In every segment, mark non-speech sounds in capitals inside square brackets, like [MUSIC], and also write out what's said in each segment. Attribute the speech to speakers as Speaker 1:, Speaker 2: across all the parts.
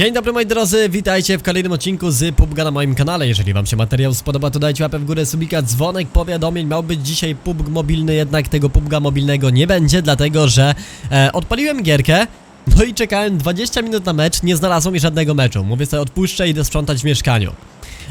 Speaker 1: Dzień dobry moi drodzy, witajcie w kolejnym odcinku z PUBG na moim kanale. Jeżeli wam się materiał spodoba, to dajcie łapę w górę, subika, dzwonek, powiadomień. Miał być dzisiaj PUBG mobilny, jednak tego PUBG mobilnego nie będzie, dlatego że e, odpaliłem gierkę. No i czekałem 20 minut na mecz, nie znalazło mi żadnego meczu. Mówię sobie odpuszczę i idę sprzątać w mieszkaniu.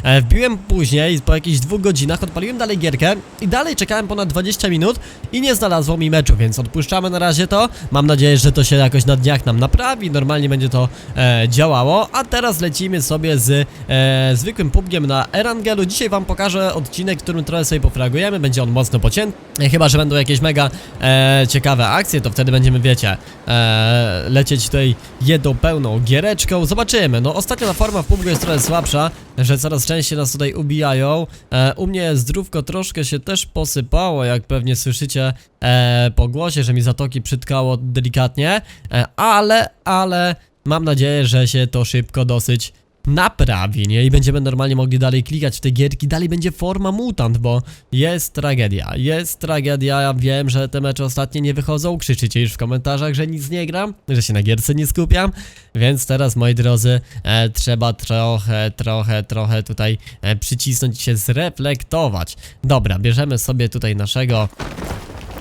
Speaker 1: E, wbiłem później, po jakichś dwóch godzinach, odpaliłem dalej gierkę i dalej czekałem ponad 20 minut i nie znalazło mi meczu, więc odpuszczamy na razie to. Mam nadzieję, że to się jakoś na dniach nam naprawi, normalnie będzie to e, działało. A teraz lecimy sobie z e, zwykłym pubgiem na Erangelu. Dzisiaj wam pokażę odcinek, którym trochę sobie pofragujemy, będzie on mocno pocięty. Chyba, że będą jakieś mega e, ciekawe akcje, to wtedy będziemy, wiecie, e, lecieć tutaj jedną pełną giereczką. Zobaczymy. No ostatnio ta forma w PUBG jest trochę słabsza, że coraz częściej nas tutaj ubijają. E, u mnie zdrówko troszkę się też posypało, jak pewnie słyszycie e, po głosie, że mi zatoki przytkało delikatnie, e, ale, ale mam nadzieję, że się to szybko dosyć naprawi, nie? I będziemy normalnie mogli dalej klikać w te gierki, dalej będzie forma mutant, bo jest tragedia, jest tragedia, ja wiem, że te mecze ostatnie nie wychodzą, krzyczycie już w komentarzach, że nic nie gram, że się na gierce nie skupiam, więc teraz, moi drodzy, e, trzeba trochę, trochę, trochę tutaj e, przycisnąć się zreflektować. Dobra, bierzemy sobie tutaj naszego,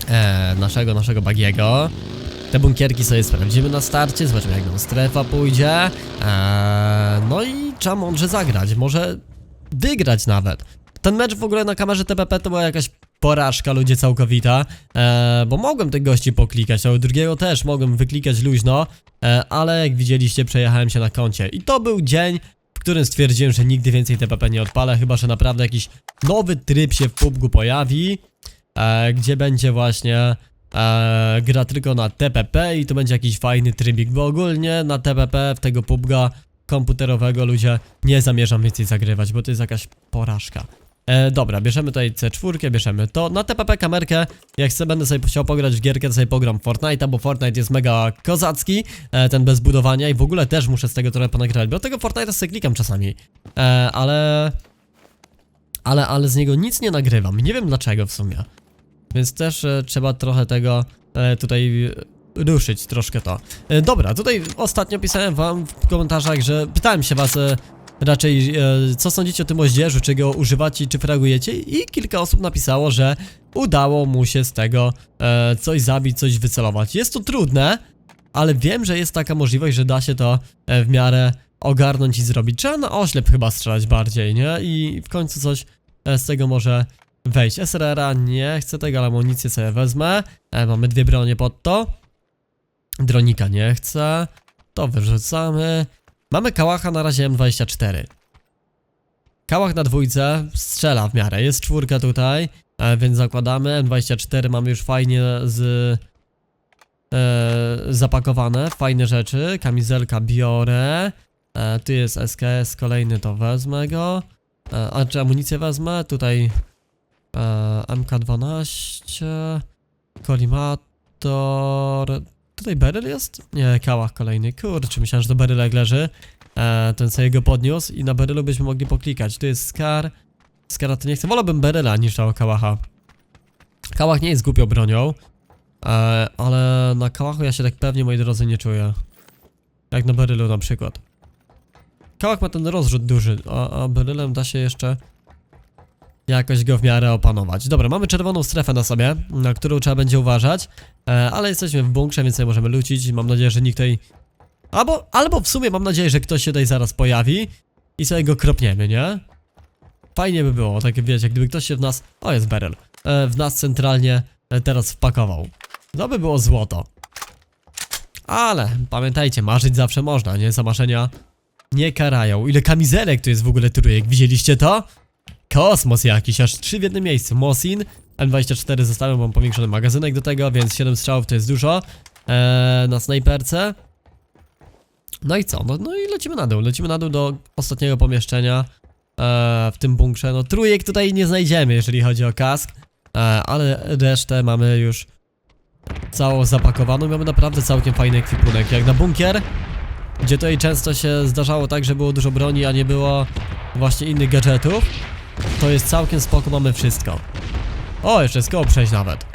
Speaker 1: e, naszego, naszego bagiego. Te bunkierki sobie sprawdzimy na starcie, zobaczymy jak nam strefa pójdzie. Eee, no i trzeba mądrze zagrać, może wygrać nawet. Ten mecz w ogóle na kamerze TPP to była jakaś porażka, ludzie całkowita, eee, bo mogłem tych gości poklikać, ale drugiego też mogłem wyklikać luźno, eee, ale jak widzieliście przejechałem się na koncie. I to był dzień, w którym stwierdziłem, że nigdy więcej TPP nie odpalę, chyba że naprawdę jakiś nowy tryb się w PUBG pojawi, e, gdzie będzie właśnie gra tylko na TPP i to będzie jakiś fajny trybik, bo ogólnie na TPP w tego PUBG'a komputerowego ludzie nie zamierzam więcej zagrywać, bo to jest jakaś porażka. E, dobra, bierzemy tutaj C4, bierzemy to. Na TPP kamerkę, jak chcę, będę sobie chciał pograć w gierkę, to sobie pogram Fortnite'a, bo Fortnite jest mega kozacki, e, ten bez budowania i w ogóle też muszę z tego trochę ponagrywać, bo tego Fortnite'a sobie klikam czasami, e, ale... Ale, ale z niego nic nie nagrywam, nie wiem dlaczego w sumie. Więc też e, trzeba trochę tego e, tutaj e, ruszyć troszkę to. Dobra, tutaj ostatnio pisałem wam w komentarzach, że pytałem się was raczej co sądzicie o tym moździerzu, czy go używacie, czy fragujecie i kilka osób napisało, że udało mu się z tego coś zabić, coś wycelować. Jest to trudne, ale wiem, że jest taka możliwość, że da się to w miarę ogarnąć i zrobić. Trzeba na oślep chyba strzelać bardziej, nie? I w końcu coś z tego może wejść. SRR-a nie chcę tego, ale amunicję sobie wezmę. E, mamy dwie bronie pod to. Dronika nie chcę. To wyrzucamy. Mamy kałacha na razie M24. Kałach na dwójce strzela w miarę. Jest czwórka tutaj, e, więc zakładamy. M24 mamy już fajnie z e, zapakowane. Fajne rzeczy. Kamizelka biorę. E, tu jest SKS, kolejny to wezmę go. E, a czy amunicję wezmę? Tutaj e, MK12, kolimator. Tutaj beryl jest? Nie, kałach kolejny. Kurczę, myślałem, że to berylek leży. E, ten sobie go podniósł i na berylu byśmy mogli poklikać. Tu jest skar. Skara to nie chcę. Wolałbym beryla niż tego kałacha. Kałach nie jest głupią bronią. E, ale na kałachu ja się tak pewnie, moi drodzy, nie czuję. Jak na berylu na przykład. Kałach ma ten rozrzut duży, a, a berylem da się jeszcze jakoś go w miarę opanować. Dobra, mamy czerwoną strefę na sobie, na którą trzeba będzie uważać, e, ale jesteśmy w bunkrze, więc sobie możemy lucić. Mam nadzieję, że nikt tutaj... Albo, albo w sumie mam nadzieję, że ktoś się tutaj zaraz pojawi i sobie go kropniemy, nie? Fajnie by było, tak wiecie, gdyby ktoś się w nas... O, jest Beryl. E, w nas centralnie e, teraz wpakował. To by było złoto. Ale pamiętajcie, marzyć zawsze można, nie? Zamaszenia nie karają. Ile kamizelek tu jest w ogóle trójek, widzieliście to? Kosmos jakiś, aż trzy w jednym miejscu. Mosin, M24 zostawiam, mam powiększony magazynek do tego, więc 7 strzałów to jest dużo. Eee, na snajperce. No i co? No, no i lecimy na dół. Lecimy na dół do ostatniego pomieszczenia eee, w tym bunkrze. No trójek tutaj nie znajdziemy, jeżeli chodzi o kask. Eee, ale resztę mamy już całą zapakowaną. Mamy naprawdę całkiem fajny ekwipunek. Jak na bunkier, gdzie tutaj często się zdarzało tak, że było dużo broni, a nie było właśnie innych gadżetów. To jest całkiem spoko, mamy wszystko. O, jeszcze koło przejść nawet.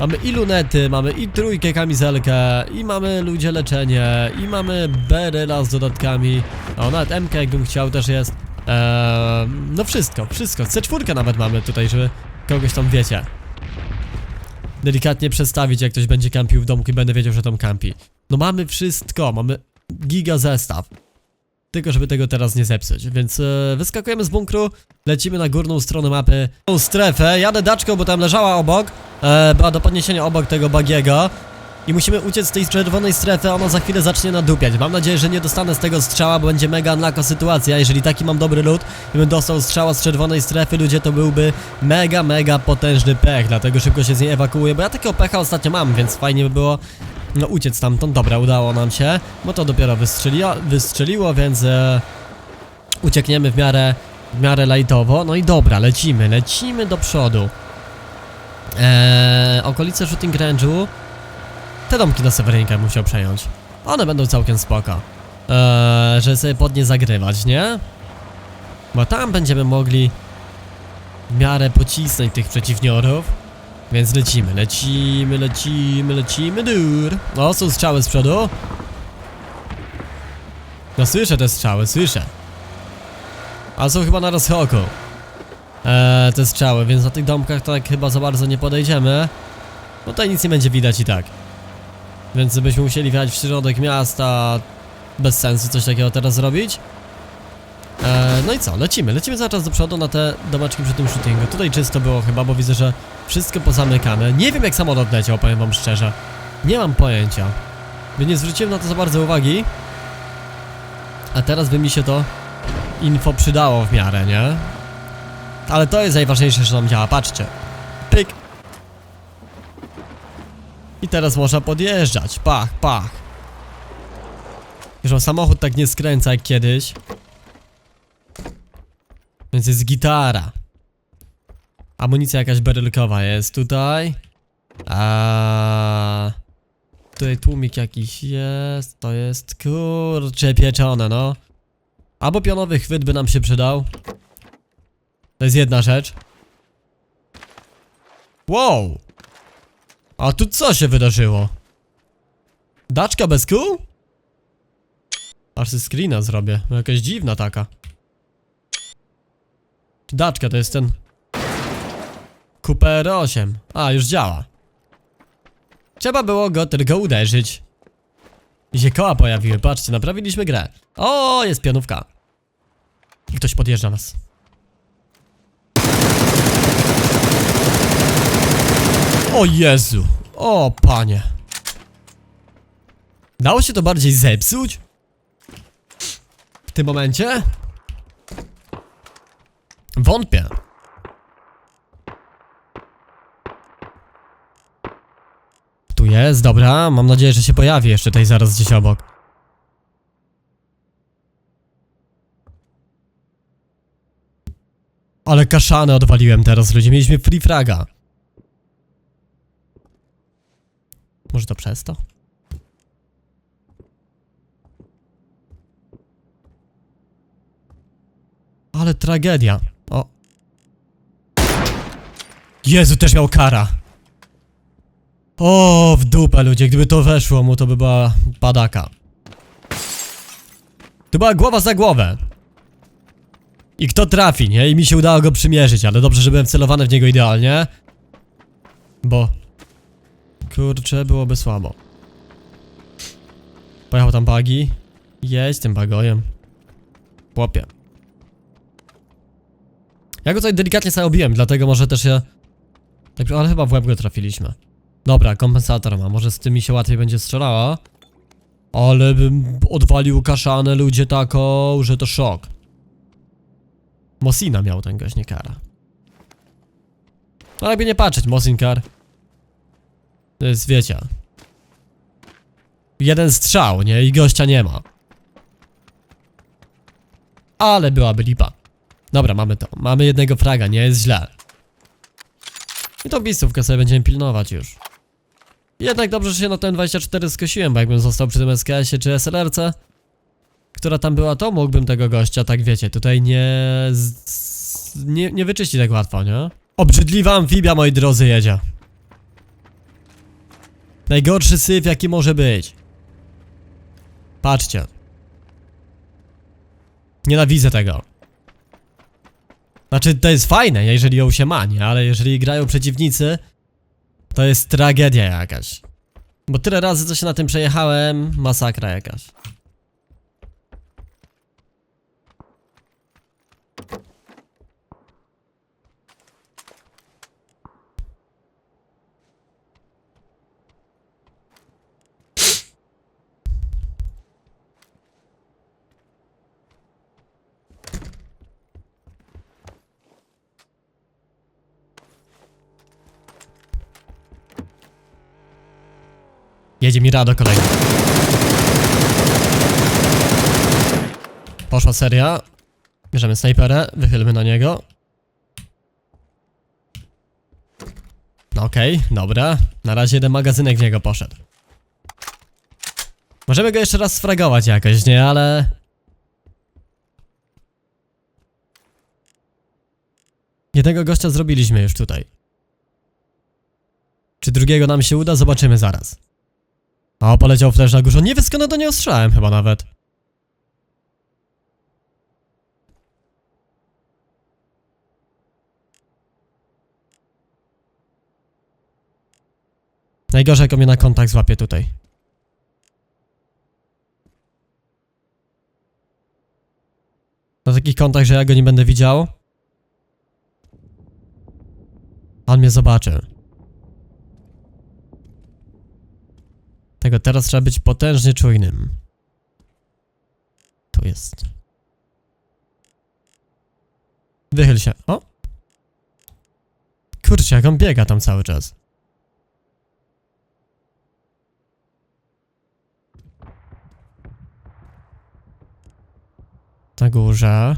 Speaker 1: Mamy i lunety, mamy i trójkę kamizelkę, i mamy ludzie leczenie, i mamy beryla z dodatkami. O, nawet MK jakbym chciał też jest. Eee, no wszystko, wszystko. C4 nawet mamy tutaj, żeby kogoś tam wiecie. Delikatnie przestawić, jak ktoś będzie kampił w domku i będę wiedział, że tam kampi. No mamy wszystko, mamy giga zestaw. Tylko żeby tego teraz nie zepsuć, więc e, wyskakujemy z bunkru, lecimy na górną stronę mapy. Tą strefę, jadę daczką, bo tam leżała obok, e, była do podniesienia obok tego bagiego. I musimy uciec z tej czerwonej strefy, ona za chwilę zacznie nadupiać. Mam nadzieję, że nie dostanę z tego strzała, bo będzie mega unlucka sytuacja. Jeżeli taki mam dobry lód i bym dostał strzała z czerwonej strefy, ludzie, to byłby mega, mega potężny pech. Dlatego szybko się z niej ewakuuję, bo ja takiego pecha ostatnio mam, więc fajnie by było no uciec stamtąd. Dobra, udało nam się, bo to dopiero wystrzeliło, wystrzeliło więc e, uciekniemy w miarę, w miarę lightowo. No i dobra, lecimy, lecimy do przodu. Eee, okolice shooting range'u te domki na Sewerynkę musiał przejąć. One będą całkiem spoko. Eee, żeby sobie pod nie zagrywać, nie? Bo tam będziemy mogli w miarę pocisnąć tych przeciwniorów. Więc lecimy, lecimy, lecimy, lecimy, dur. O, są strzały z przodu. No słyszę te strzały, słyszę. Ale są chyba na rozchoku. Eee, te strzały, więc na tych domkach tak chyba za bardzo nie podejdziemy. Bo tutaj nic nie będzie widać i tak. Więc byśmy musieli wjechać w środek miasta Bez sensu coś takiego teraz zrobić e, No i co, lecimy, lecimy cały czas do przodu na te domeczki przy tym shootingu. Tutaj czysto było chyba, bo widzę, że wszystko pozamykane. Nie wiem jak samolot leciał, powiem wam szczerze. Nie mam pojęcia. By nie zwróciłem na to za bardzo uwagi. A teraz by mi się to info przydało w miarę, nie? Ale to jest najważniejsze, że nam działa, patrzcie. Pyk. I teraz można podjeżdżać. Pach, pach. Już samochód tak nie skręca jak kiedyś. Więc jest gitara. Amunicja jakaś berylkowa jest tutaj. A Tutaj tłumik jakiś jest. To jest kurcze pieczone, no. Albo pionowy chwyt by nam się przydał. To jest jedna rzecz. Wow! A tu co się wydarzyło? Daczka bez kół? Aż screena zrobię, jakaś dziwna taka Daczka to jest ten Cooper 8 A, już działa Trzeba było go tylko uderzyć I się koła pojawiły, patrzcie, naprawiliśmy grę O, jest pianówka I ktoś podjeżdża nas O Jezu! O panie! Dało się to bardziej zepsuć? W tym momencie? Wątpię. Tu jest, dobra, mam nadzieję, że się pojawi jeszcze tutaj zaraz gdzieś obok. Ale kaszanę odwaliłem teraz, ludzie, mieliśmy free fraga. Może to przez to? Ale tragedia. Jezu, też miał kara. O, w dupę ludzie, gdyby to weszło mu, to by była padaka. To była głowa za głowę. I kto trafi, nie? I mi się udało go przymierzyć, ale dobrze, że byłem celowany w niego idealnie. Bo Kurczę, byłoby słabo. Pojechał tam bagi. Jedź tym bagojem. Chłopie. Ja go tutaj delikatnie sobie obiłem, dlatego może też się... Tak, ale chyba w łeb go trafiliśmy. Dobra, kompensator ma, może z tym mi się łatwiej będzie strzelała. Ale bym odwalił kaszanę ludzie taką, że to szok. Mosina miał ten gość, nie kara. No jakby nie patrzeć, Mosinkar. To jest, wiecie... Jeden strzał, nie? I gościa nie ma. Ale byłaby lipa. Dobra, mamy to. Mamy jednego fraga, nie jest źle. I tą miejscówkę sobie będziemy pilnować już. Jednak dobrze, że się na ten 24 skosiłem, bo jakbym został przy tym SKS-ie czy SLR-ce, która tam była, to mógłbym tego gościa, tak wiecie, tutaj nie... Nie, nie wyczyści tak łatwo, nie? Obrzydliwa amfibia, moi drodzy, jedzie. Najgorszy syf jaki może być. Patrzcie. Nienawidzę tego. Znaczy, to jest fajne, jeżeli ją się ma, nie? Ale jeżeli grają przeciwnicy, to jest tragedia jakaś. Bo tyle razy, co się na tym przejechałem, masakra jakaś. Jedzie mi Rado kolejny. Poszła seria. Bierzemy snajperę, wychylmy na niego. No okej, dobra. Na razie jeden magazynek w niego poszedł. Możemy go jeszcze raz sfragować jakoś, nie? Ale... Jednego gościa zrobiliśmy już tutaj. Czy drugiego nam się uda? Zobaczymy zaraz. O, poleciał flash na górze. Nie skąd do niego strzelałem chyba nawet. Najgorzej jak mnie na kontakt złapie tutaj. Na takich kontach, że ja go nie będę widział. On mnie zobaczy. Tego teraz trzeba być potężnie czujnym. Tu jest. Wychyl się. O! Kurczę, jak on biega tam cały czas. Na górze.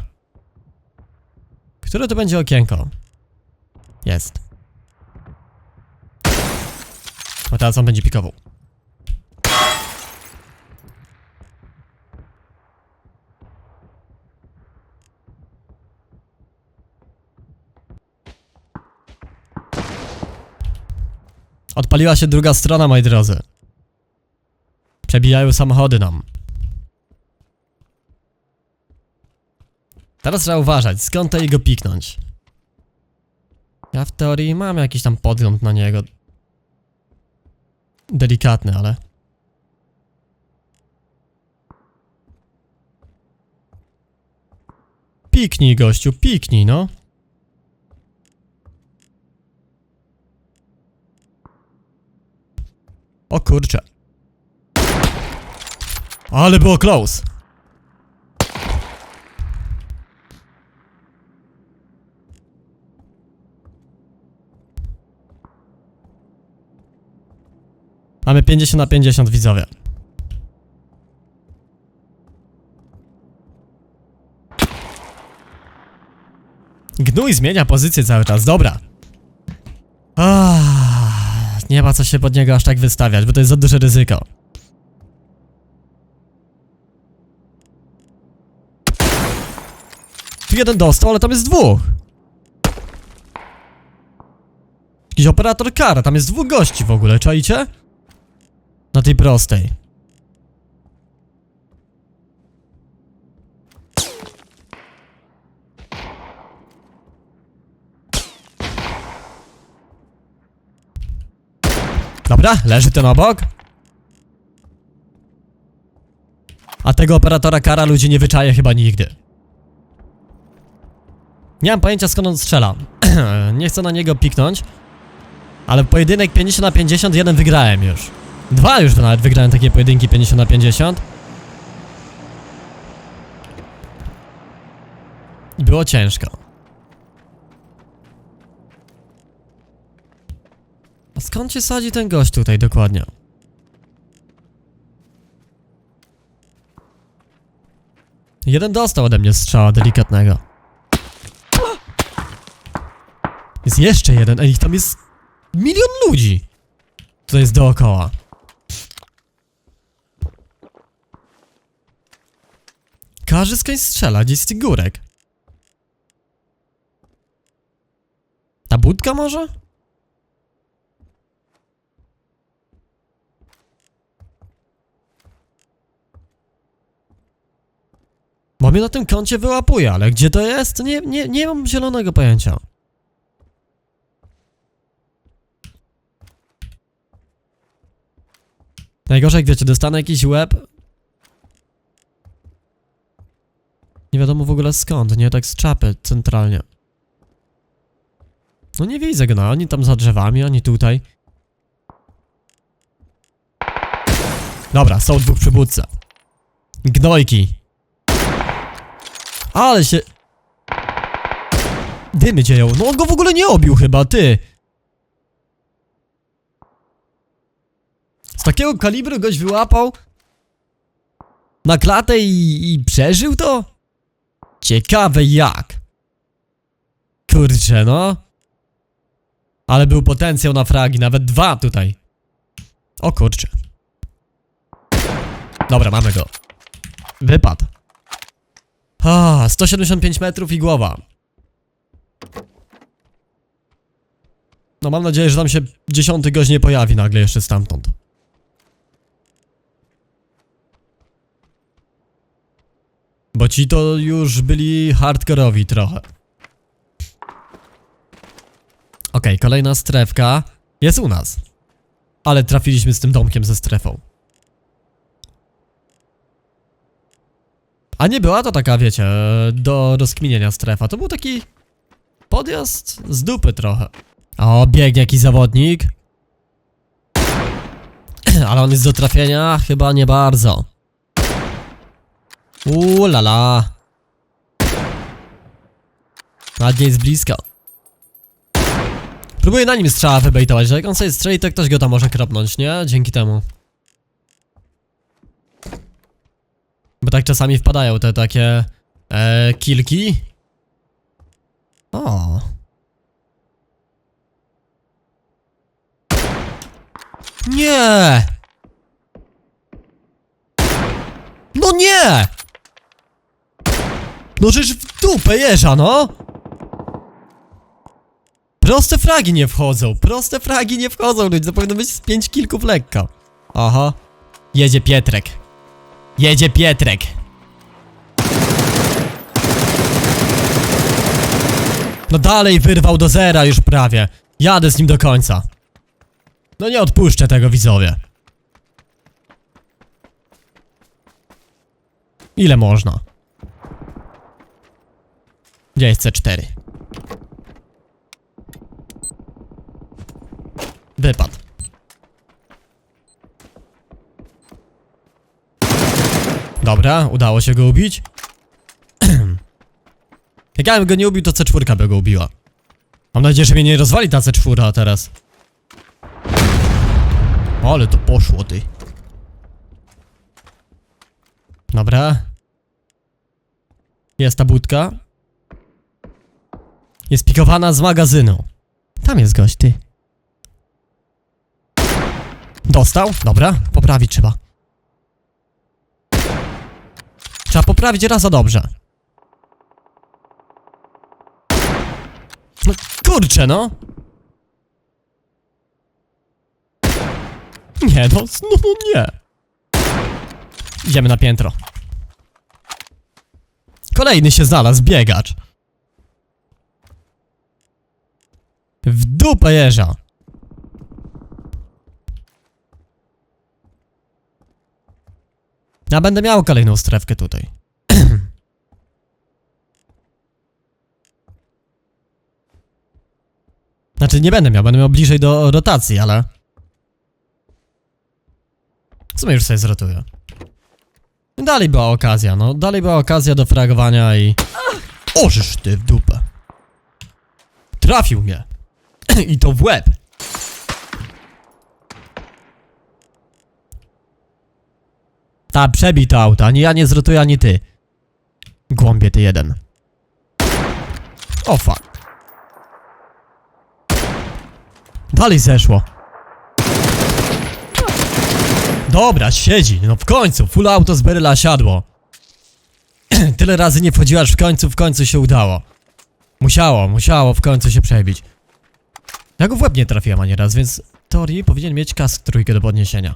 Speaker 1: Które to będzie okienko? Jest. A teraz on będzie pikował. Odpaliła się druga strona, moi drodzy. Przebijają samochody nam. Teraz trzeba uważać, skąd to jego piknąć. Ja w teorii mam jakiś tam podgląd na niego. Delikatny, ale... Piknij, gościu, piknij, no. O kurczę. Ale było close. Mamy 50 na 50 widzowie. Gnój zmienia pozycję cały czas, dobra. Nie ma co się pod niego aż tak wystawiać, bo to jest za duże ryzyko. Tu jeden dostał, ale tam jest dwóch. Jakiś operator kara, tam jest dwóch gości w ogóle, czaicie? Na tej prostej. Dobra, leży ten obok. A tego operatora kara ludzie nie wyczaje chyba nigdy. Nie mam pojęcia skąd on strzela. [CLEARS THROAT] nie chcę na niego piknąć. Ale pojedynek 50 na 50 jeden wygrałem już. Dwa już nawet wygrałem takie pojedynki 50 na 50. I było ciężko. Skąd się sadzi ten gość tutaj dokładnie? Jeden dostał ode mnie strzała delikatnego. Jest jeszcze jeden, ej, tam jest milion ludzi. To jest dookoła. Każdy skądś strzela, gdzieś z tych górek. Ta budka może? Mnie na tym koncie wyłapuje, ale gdzie to jest? Nie, nie, nie mam zielonego pojęcia. Najgorzej, jak wiecie, dostanę jakiś łeb. Nie wiadomo w ogóle skąd, nie? Tak z czapy centralnie. No nie widzę go, no. Ani tam za drzewami, ani tutaj. Dobra, są dwóch przybudca. Gnojki. Ale się... Dymy dzieją. No on go w ogóle nie obił chyba, ty. Z takiego kalibru goś wyłapał na klatę i, i przeżył to? Ciekawe jak. Kurczę, no. Ale był potencjał na fragi, nawet dwa tutaj. O kurczę. Dobra, mamy go. Wypadł. A, 175 metrów i głowa. No mam nadzieję, że tam się dziesiąty gość nie pojawi nagle jeszcze stamtąd. Bo ci to już byli hardkorowi trochę. Okej, kolejna strefka jest u nas. Ale trafiliśmy z tym domkiem ze strefą. A nie była to taka, wiecie, do rozkminienia strefa. To był taki podjazd z dupy trochę. O, biegnie jakiś zawodnik. [CLEARS THROAT] Ale on jest do trafienia? Chyba nie bardzo. Uuu, la la. Ładnie jest blisko. Próbuję na nim strzała wybejtować, że jak on sobie strzeli, to ktoś go tam może kropnąć, nie? Dzięki temu. Tak czasami wpadają te takie e, kilki. O. Nie! No nie! No żeż w dupę jeża, no! Proste fragi nie wchodzą, proste fragi nie wchodzą, ludzie, to powinno być z pięć kilków lekko. Aha. Jedzie Pietrek. Jedzie Pietrek. No dalej wyrwał do zera już prawie. Jadę z nim do końca. No nie odpuszczę tego widzowie. Ile można? Gdzie jest C4? Wypadł. Dobra, udało się go ubić. [CLEARS THROAT] Jak ja bym go nie ubił, to C4 by go ubiła. Mam nadzieję, że mnie nie rozwali ta C4 teraz. Ale to poszło, ty. Dobra. Jest ta budka. Jest pikowana z magazynu. Tam jest gość, ty. Dostał? Dobra, poprawić trzeba. Trzeba poprawić raz za dobrze. No kurczę, no. Nie, no, no, nie. Idziemy na piętro. Kolejny się znalazł, biegacz. W dupę jeża. Ja będę miał kolejną strefkę tutaj. [CLEARS THROAT] Znaczy nie będę miał, będę miał bliżej do rotacji, ale... W sumie już sobie zrotuję. Dalej była okazja, no. Dalej była okazja do fragowania i... Ożysz ty w dupę. Trafił mnie. [CLEARS THROAT] I to w łeb. Ta, przebij to auto, ani ja nie zrotuję, ani ty. Głąbie ty jeden. O fuck. Dalej zeszło. Dobra, siedzi. No w końcu, full auto z Beryla siadło. [CLEARS THROAT] Tyle razy nie wchodziła, aż w końcu, w końcu się udało. Musiało, musiało w końcu się przebić. Ja go w łeb nie trafiłem ani raz, więc w teorii powinien mieć kask trójkę do podniesienia.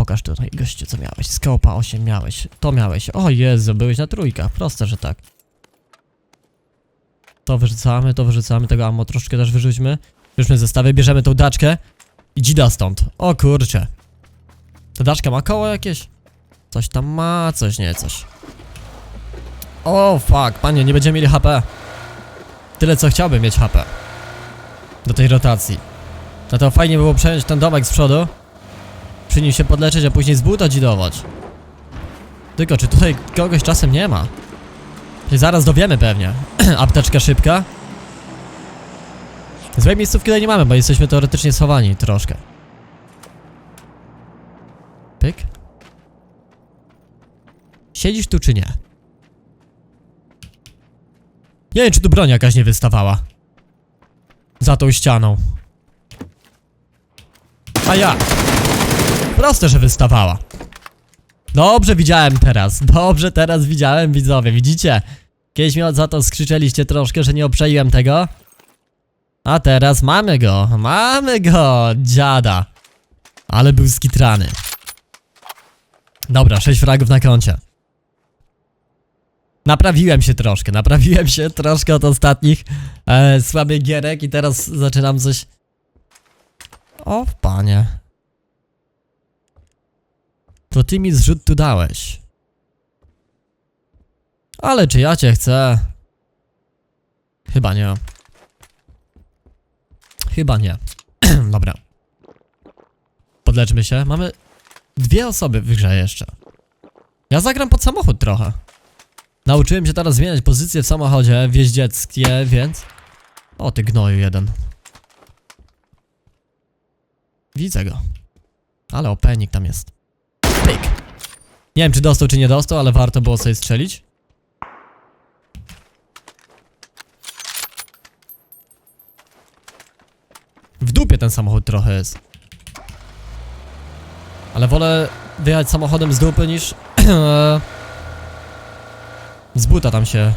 Speaker 1: Pokaż tutaj, gościu, co miałeś. Skopa 8 miałeś, to miałeś. O Jezu, byłeś na trójkach, proste, że tak. To wyrzucamy, to wyrzucamy, tego ammo troszkę też wyrzućmy. Wyrzućmy zestawy, bierzemy tą daczkę i dzida stąd. O kurcze. Ta daczka ma koło jakieś? Coś tam ma, coś nie, coś. O fuck, panie, nie będziemy mieli HP. Tyle co chciałbym mieć HP. Do tej rotacji. No to fajnie było przejąć ten domek z przodu. Przy nim się podleczyć, a później z buta dzidować. Tylko, czy tutaj kogoś czasem nie ma? Się zaraz dowiemy pewnie. [CLEARS THROAT] Apteczka szybka. Złej miejscówki tutaj nie mamy, bo jesteśmy teoretycznie schowani troszkę. Pyk. Siedzisz tu czy nie? Nie wiem, czy tu broń jakaś nie wystawała. Za tą ścianą. A ja. Proste, że wystawała. Dobrze widziałem teraz. Dobrze teraz widziałem, widzowie. Widzicie? Kiedyś mi za to skrzyczeliście troszkę, że nie obczaiłem tego. A teraz mamy go. Mamy go, dziada. Ale był skitrany. Dobra, 6 fragów na koncie. Naprawiłem się troszkę, naprawiłem się troszkę od ostatnich e, słabych gierek i teraz zaczynam coś... O, panie. To ty mi zrzut tu dałeś. Ale czy ja cię chcę? Chyba nie. Chyba nie. [CLEARS THROAT] Dobra. Podleczmy się. Mamy dwie osoby w grze jeszcze. Ja zagram pod samochód trochę. Nauczyłem się teraz zmieniać pozycję w samochodzie w jeździeckie, więc... O, ty gnoju jeden. Widzę go. Ale openik tam jest. Pyk. Nie wiem, czy dostał, czy nie dostał, ale warto było sobie strzelić. W dupie ten samochód trochę jest. Ale wolę wyjechać samochodem z dupy niż... [CLEARS THROAT] z buta tam się...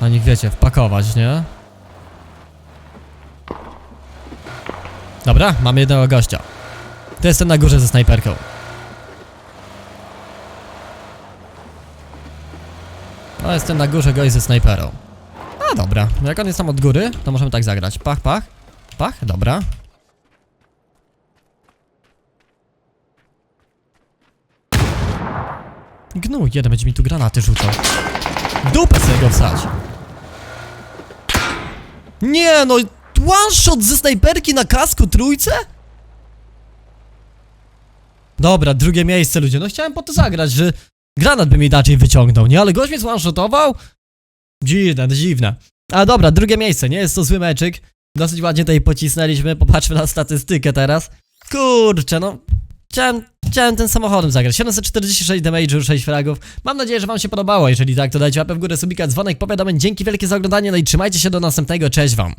Speaker 1: Na nich wiecie, wpakować, nie? Dobra, mamy jednego gościa. To jest ten na górze ze snajperką. Jest ten na górze gość ze snajperą. A dobra, jak on jest tam od góry, to możemy tak zagrać. Pach, pach. Pach, dobra. Gnu, jeden będzie mi tu granaty rzucał. Dupę sobie go wsać. Nie no, one shot ze snajperki na kasku trójce? Dobra, drugie miejsce ludzie, no chciałem po to zagrać, że granat by mi inaczej wyciągnął, nie? Ale gość mnie one-shotował? Dziwne, dziwne. A dobra, drugie miejsce, nie jest to zły meczyk. Dosyć ładnie tutaj pocisnęliśmy, popatrzmy na statystykę teraz. Kurczę, no... Chciałem, chciałem tym samochodem zagrać. 746 damage, 6 fragów. Mam nadzieję, że wam się podobało. Jeżeli tak, to dajcie łapę w górę, subika, dzwonek, powiadomień. Dzięki wielkie za oglądanie, no i trzymajcie się do następnego. Cześć wam.